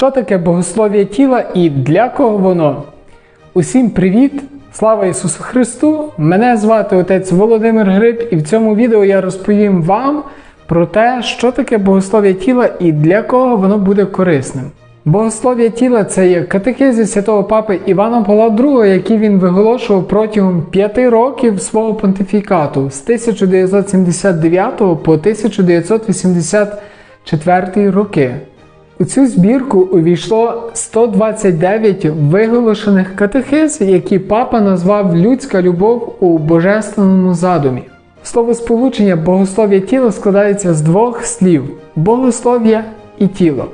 Що таке богослов'я тіла і для кого воно? Усім привіт! Слава Ісусу Христу! Мене звати отець Володимир Гриб, і в цьому відео я розповім вам про те, що таке богослов'я тіла і для кого воно буде корисним. Богослов'я тіла це є катехизі святого папи Івана Павла II, який він виголошував протягом п'яти років свого понтифікату з 1979 по 1984 роки. У цю збірку увійшло 129 виголошених катехиз, які папа назвав людська любов у божественному задумі. Слово сполучення богослов'я тіла складається з двох слів богослов'я і тіло.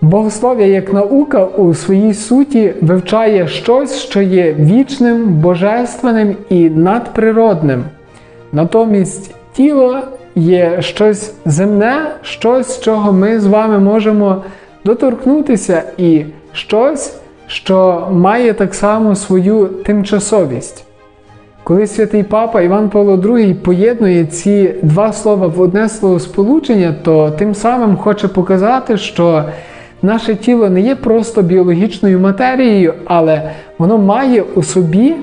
Богослов'я як наука у своїй суті вивчає щось, що є вічним, божественним і надприродним. Натомість тіло є щось земне, щось, чого ми з вами можемо доторкнутися, і щось, що має так само свою тимчасовість. Коли святий папа Іван Павло II поєднує ці два слова в одне слово сполучення, то тим самим хоче показати, що наше тіло не є просто біологічною матерією, але воно має у собі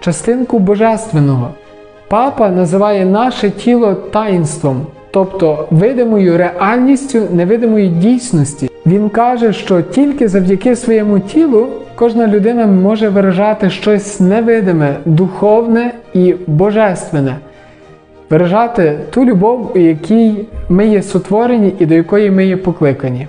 частинку божественного. Папа називає наше тіло таїнством, тобто видимою реальністю невидимої дійсності. Він каже, що тільки завдяки своєму тілу кожна людина може виражати щось невидиме, духовне і божественне, виражати ту любов, у якій ми є сотворені і до якої ми є покликані.